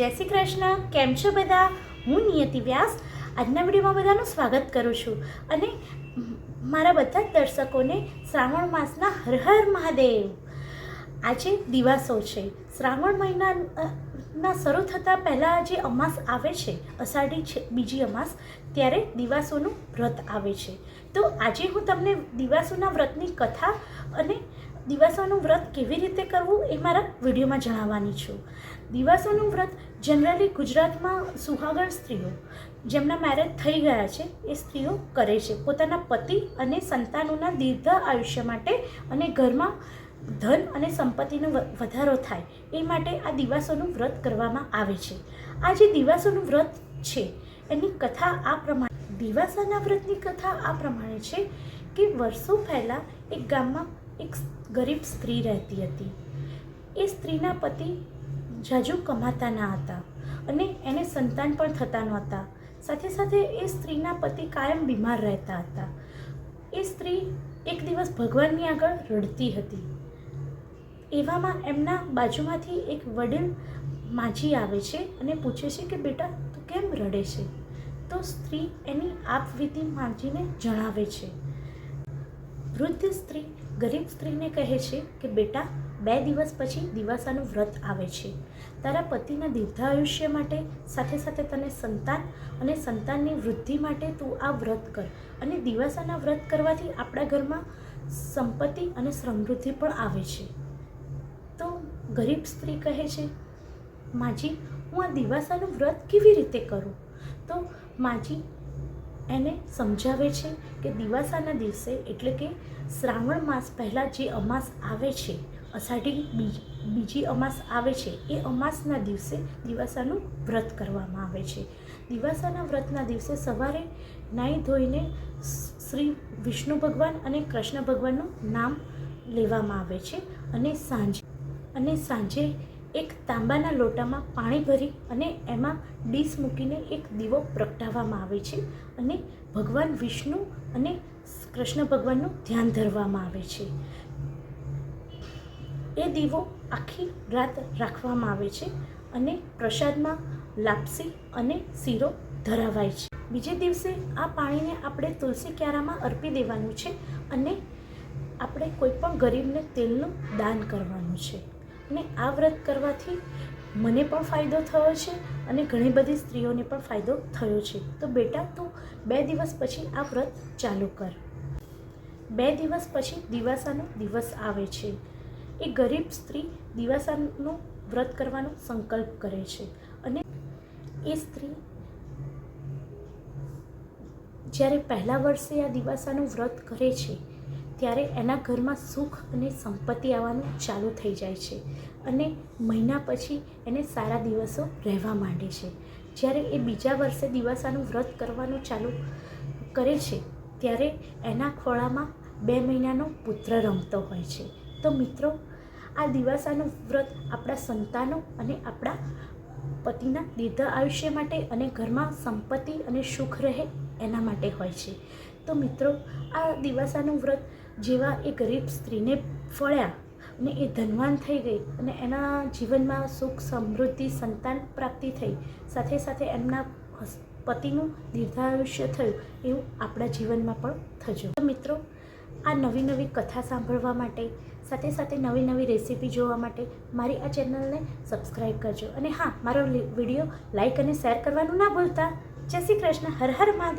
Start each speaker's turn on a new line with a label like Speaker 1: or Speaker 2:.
Speaker 1: જય શ્રી કૃષ્ણ. કેમ છો બધા? હું નિયતિ વ્યાસ. આજના વિડીયોમાં બધાનું સ્વાગત કરું છું. અને મારા બધા જ દર્શકોને શ્રાવણ માસના હર હર મહાદેવ. આજે દિવાસો છે. શ્રાવણ મહિના ના શરૂ થતાં પહેલાં જે અમાસ આવે છે, અષાઢી છે, બીજી અમાસ, ત્યારે દિવાસોનું વ્રત આવે છે. તો આજે હું તમને દિવાસોના વ્રતની કથા અને દિવાસોનું વ્રત કેવી રીતે કરવું એ મારા વિડીયોમાં જણાવવાની છું. દિવાસોનું વ્રત જનરલી ગુજરાતમાં સુહાગણ સ્ત્રીઓ, જેમના મેરેજ થઈ ગયા છે, એ સ્ત્રીઓ કરે છે. પોતાના પતિ અને સંતાનોના દીર્ઘ આયુષ્ય માટે અને ઘરમાં ધન અને સંપત્તિનો વધારો થાય, એ માટે આ દિવાસોનું વ્રત કરવામાં આવે છે. આ જે દિવાસોનું વ્રત છે, એની કથા આ પ્રમાણે, દિવાસાના વ્રતની કથા આ પ્રમાણે છે કે વર્ષો પહેલાં એક ગામમાં એક ગરીબ સ્ત્રી રહેતી હતી. એ સ્ત્રીના પતિ જાજુ કમાતા ન હતા અને એને સંતાન પણ થતા નહોતા. સાથે સાથે એ સ્ત્રીના પતિ કાયમ બીમાર રહેતા હતા. એ સ્ત્રી એક દિવસ ભગવાનની આગળ રડતી હતી. એવામાં એમના બાજુમાંથી એક વડીલ માજી આવે છે અને પૂછે છે કે, બેટા, તું કેમ રડે છે? તો સ્ત્રી એની આપવીતી માજીને જણાવે છે. વૃદ્ધ સ્ત્રી ગરીબ સ્ત્રીને કહે છે કે, બેટા, બે દિવસ પછી દિવાસાનું વ્રત આવે છે. તારા પતિના દીર્ઘાયુષ્ય માટે, સાથે સાથે તને સંતાન અને સંતાનની વૃદ્ધિ માટે તું આ વ્રત કર. અને દિવાસાના વ્રત કરવાથી આપણા ઘરમાં સંપત્તિ અને સમૃદ્ધિ પણ આવે છે. તો ગરીબ સ્ત્રી કહે છે, માજી, હું આ દિવાસાનું વ્રત કેવી રીતે કરું? તો, માજી એને સમજાવે છે કે દિવાસાના દિવસે એટલે કે શ્રાવણ માસ પહેલાં જે અમાસ આવે છે, અષાઢી બીજી અમાસ આવે છે, એ અમાસના દિવસે દિવાસાનું વ્રત કરવામાં આવે છે. દિવાસાના વ્રતના દિવસે સવારે નાહી ધોઈને શ્રી વિષ્ણુ ભગવાન અને કૃષ્ણ ભગવાનનું નામ લેવામાં આવે છે અને સાંજે અને સાંજે એક તાંબાના લોટામાં પાણી ભરી અને એમાં ડીશ મૂકીને એક દીવો પ્રગટાવવામાં આવે છે અને ભગવાન વિષ્ણુ અને કૃષ્ણ ભગવાનનું ધ્યાન ધરવામાં આવે છે. એ દીવો આખી રાત રાખવામાં આવે છે અને પ્રસાદમાં લાપસી અને શીરો ધરાવાય છે. બીજે દિવસે આ પાણીને આપણે તુલસી ક્યારામાં અર્પી દેવાનું છે અને આપણે કોઈ પણ ગરીબને તેલનું દાન કરવાનું છે. અને આ વ્રત કરવાથી મને પણ ફાયદો થયો છે અને ઘણી બધી સ્ત્રીઓને પણ ફાયદો થયો છે. તો બેટા, તું બે દિવસ પછી આ વ્રત ચાલુ કર. બે દિવસ પછી દિવાસાનો દિવસ આવે છે. એ ગરીબ સ્ત્રી દિવાસાનું વ્રત કરવાનો સંકલ્પ કરે છે અને એ સ્ત્રી જ્યારે પહેલા વર્ષે આ દિવાસાનું વ્રત કરે છે ત્યારે એના ઘરમાં સુખ અને સંપત્તિ આવવાનું ચાલુ થઈ જાય છે અને મહિના પછી એને સારા દિવસો રહેવા માંડે છે. જ્યારે એ બીજા વર્ષે દિવાસાનું વ્રત કરવાનું ચાલુ કરે છે, ત્યારે એના ખોળામાં બે મહિનાનો પુત્ર રમતો હોય છે. તો મિત્રો, આ દિવાસાનું વ્રત આપણા સંતાનો અને આપણા પતિના દીર્ઘ આયુષ્ય માટે અને ઘરમાં સંપત્તિ અને સુખ રહે એના માટે હોય છે. તો મિત્રો, આ દિવાસાનું વ્રત જેવા એ ગરીબ સ્ત્રીને ફળ્યા અને એ ધનવાન થઈ ગઈ અને એના જીવનમાં સુખ, સમૃદ્ધિ, સંતાન પ્રાપ્તિ થઈ. સાથે સાથે એમના પતિનું દીર્ઘાયુષ્ય થયું. એવું આપણા જીવનમાં પણ થજો મિત્રો, આ નવી નવી કથા સાંભળવા માટે, સાથે સાથે નવી નવી રેસીપી જોવા માટે મારી આ ચેનલને સબસ્ક્રાઈબ કરજો. અને હા, મારો વીડિયો લાઈક અને શેર કરવાનું ના ભૂલતા. જય શ્રી કૃષ્ણ. હર હર મહાદેવ.